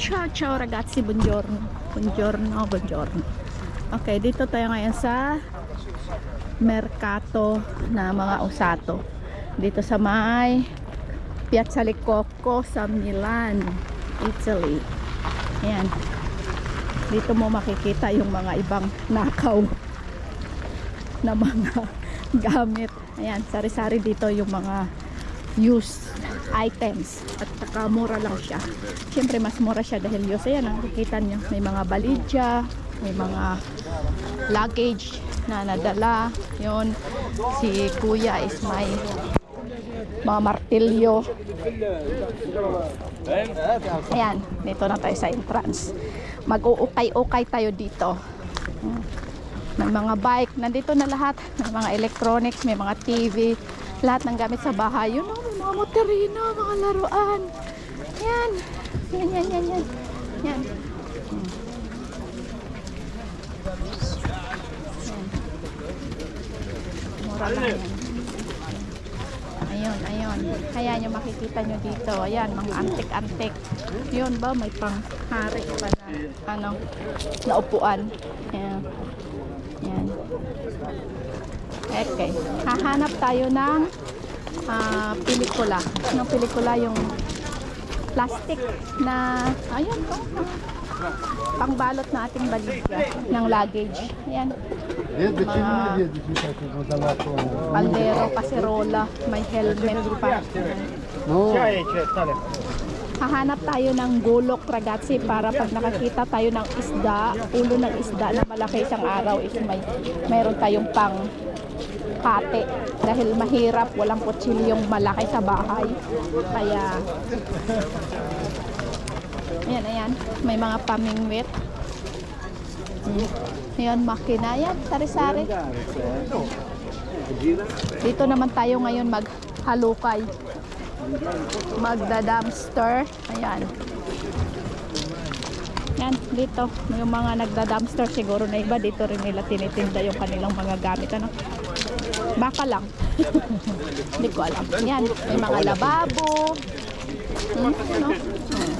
Ciao, ciao ragazzi, buongiorno. Buongiorno, buongiorno. Okay, dito tayo ngayon sa Mercato na mga Osato. Dito sa may Piazza Lecocco sa Milan, Italy. Ayan. Dito mo makikita yung mga ibang nakaw na mga gamit. Ayan, sari-sari dito yung mga used items. At saka mura lang siya. Syempre mas mura siya dahil used ayan nakikita nyo may mga balidya may mga luggage na nadala. Yon si kuya is may mga martilyo. Ayan dito na tayo sa entrance. Mag-uukay-ukay tayo dito. May mga bike. Nandito na lahat. May mga electronics may mga TV lahat ng gamit sa bahay. Yun may mga motorino mga laruan. Yan. Yan yan yan yan. Yan. Mura lang yan. Ayun ayun. Kaya nyo makikita nyo dito. Ayan mga antik-antik. Yun ba may panghari pa na ano na upuan yan yan Okay. Hahanap tayo ng uh, pelikula. Ng pelikula yung plastic na ayun to. Pangbalot na ating baliga ng luggage. Ayan. Mga paldero, kaserola, may helmet pa. No. Hahanap tayo ng gulok ragazzi para pag nakakita tayo ng isda, ulo ng isda na malaki isang araw is may mayroon tayong pang kate dahil mahirap walang kutsilyong malaki sa bahay kaya ayan ayan may mga pamingwit Hmm. Ayan, makina yan, sari-sari. Dito naman tayo ngayon maghalukay. Magda-dumpster. Ayan. Yan, dito. Yung mga nagda-dumpster siguro na iba, dito rin nila tinitinda yung kanilang mga gamit. Ano? Baka lang. Hindi ko alam. Yan, may mga lababo. Hmm, ano? Hmm.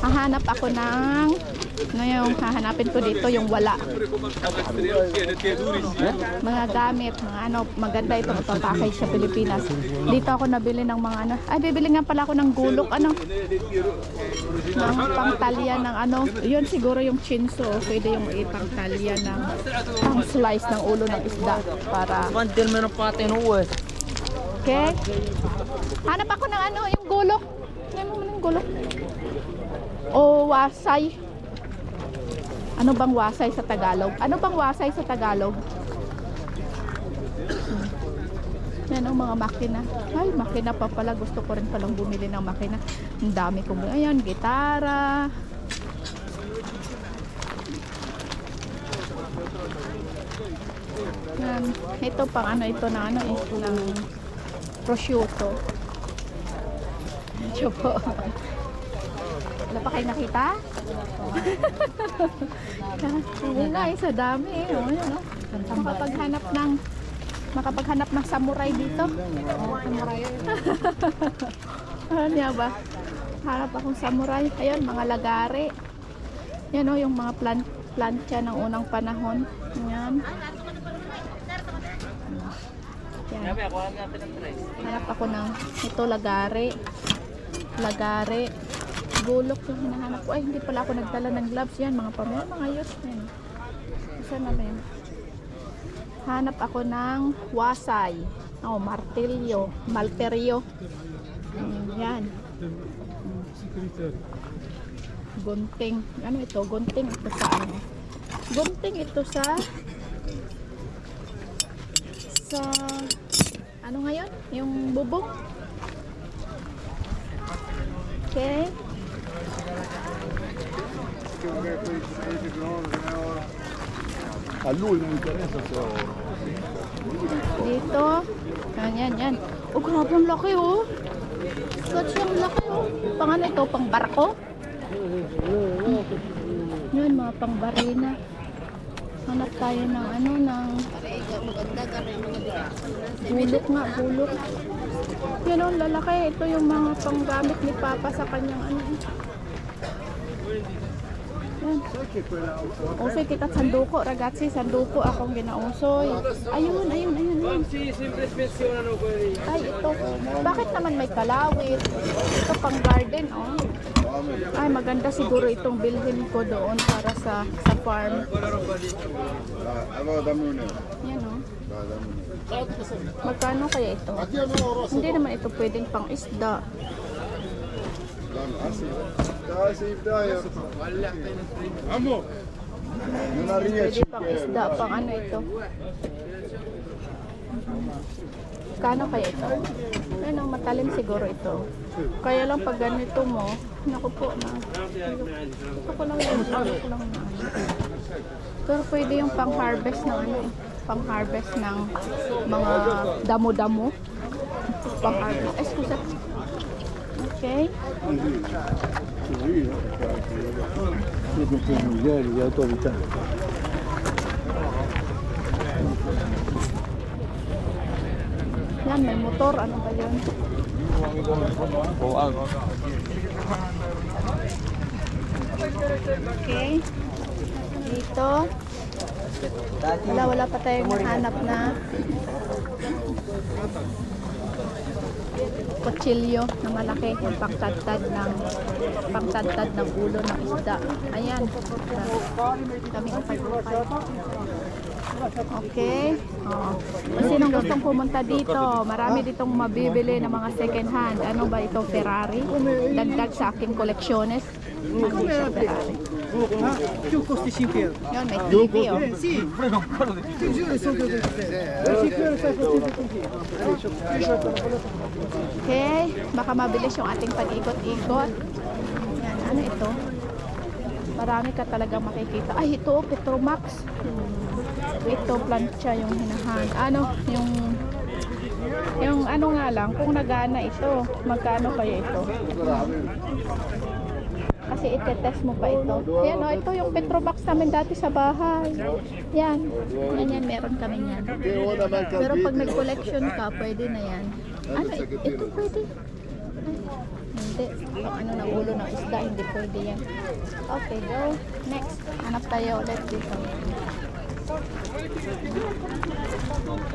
Hahanap ako ng yung hahanapin ko dito yung wala mga gamit, mga ano, maganda ito package sa Pilipinas. Dito ako nabili ng mga ano, ay bibili nga pala ako ng gulok, ano, ng pangtalya ng ano, yun siguro yung chinso, pwede yung ipangtalya ng pang slice ng ulo ng isda para, Quanto meron pa atin okay? Hanap ako ng ano, yung gulok. Ano mo ng gulok? O wasay. Ano bang wasay sa Tagalog? Ano bang wasay sa Tagalog? Yan ang mga makina. Ay, makina pa pala. Gusto ko rin palang bumili ng makina. Ang dami kong... Ayan, gitara. Yan. Ito pang ano, ito na ano eh, ng prosciutto. Medyo po. Wala pa kayo nakita? Oo nga eh, sa dami eh. Oh, yan, oh. Makapaghanap ng makapaghanap ng samurai dito. samurai. ano niya ba? Hanap akong samurai. Ayun, mga lagari. Yan oh, yung mga plan plancha ng unang panahon. Yan. Yan. Hanap ako ng ito lagari. Lagari. Gulok yung hinahanap ko. Ay, hindi pala ako nagdala ng gloves. Yan, mga pamilya, mga yun. Yan. Saan na ba? Hanap ako ng wasay. Oh, martilyo. Malteryo. Mm, Yan. Gunting. Ano ito? Gunting ito sa ano? Gunting ito sa sa ano ngayon? Yung bubong? Okay. A lui non interessa se ho... Dito. Yan, yan, yan. Oh, grabe ang laki, oh. Such ang laki, oh. Pang ano ito? Pang barko? Yan, mga pang barina. Hanap tayo ng ano, ng... Gulok nga, gulok. Yan o, lalaki. Ito yung mga panggamit ni Papa sa kanyang ano. Yan. Usoy kita sanduko, ragazzi, sanduko akong ginausoy. Ayun, ayun, ayun, ayun. Quelli. Ay, ito. Bakit naman may kalawit? Ito pang garden, oh. Ay, maganda siguro itong bilhin ko doon para sa sa farm. Yan, oh. Magkano kaya ito? Hindi naman ito pwedeng pang isda. Sì, dai. Amo. Pwede 5 pang isda, pang ano ito? Kano kaya ito? Ang matalim siguro ito. Kaya lang pag ganito mo, naku po na. Ito ko lang yun, lang na. Pero pwede yung pang-harvest ng ano eh. Pang-harvest ng mga damo-damo. Pang-harvest. Eh, scusa. Okay. Yan, may motor. Ano ba yun? Okay. Dito. Wala, wala pa tayong nahanap na kutsilyo na malaki yung pangtadtad ng pangtadtad ng ulo ng isda. Ayan. 505. Okay. Kung sinong gustong pumunta dito, marami ditong mabibili ng mga second hand. Ano ba ito? Ferrari? Dagdag sa aking koleksyones. Ano siya, Ferrari? Più costi 5 euro. Yun, may TV oh. Sì, ti giuro sono due euro. 5 euro facendo Okay. Baka mabilis yung ating pag-ikot-ikot. Yan. Ano ito? Marami ka talaga makikita. Ay, ito, Petromax. Ito, plancha yung hinahan. Ano, yung yung ano nga lang, kung nagana ito, magkano kaya ito? Kasi itetest mo pa ito. Yan, oh, ito yung Petromax namin dati sa bahay. Yan. Yan, yan, meron kami yan. Pero pag nag-collection ka, pwede na yan. Ano, ito pwede? Hindi. Ano ng ulo ng isda, hindi pwede yan. Okay, go. Next. Hanap tayo ulit dito.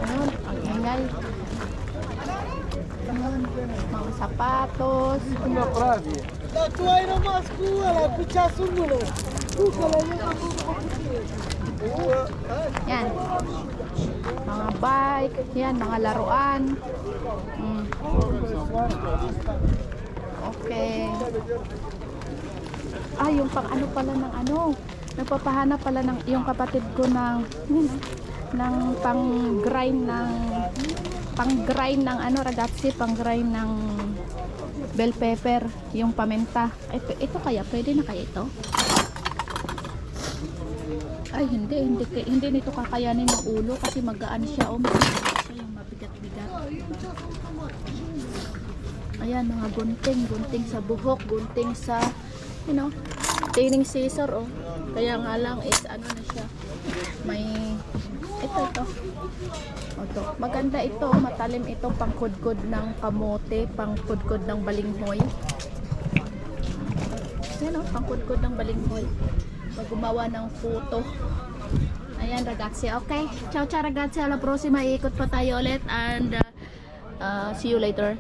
Ayun, ang ingay. Ayun, mga sapatos. La tua hai una mascula, la piccia sul muro. Tu che la Yan. Mga bike. Yan, mga laruan. Mm. Okay. Ah, yung pang ano pala ng ano. Nagpapahanap pala ng yung kapatid ko ng yun, ah, ng pang grind ng pang grind ng ano ragazzi, pang grind ng bell pepper, yung paminta. Ito, ito kaya pwede na kaya ito? Ay, hindi, hindi, hindi nito kakayanin ng ulo kasi magaan siya o mabigat siya yung mabigat-bigat. Ayan, mga gunting, gunting sa buhok, gunting sa, you know, taining scissor, oh. Kaya nga lang is, ano na siya, may, ito, ito. O, to. Maganda ito, matalim ito, pangkudkod ng kamote, pangkudkod ng balinghoy. Ayan, oh, pangkudkod ng balinghoy. Pag gumawa ng photo. Ayan, ragazzi. Okay. Ciao, ciao, ragazzi. Alla prossima. Iikot pa tayo ulit. And uh, uh, see you later.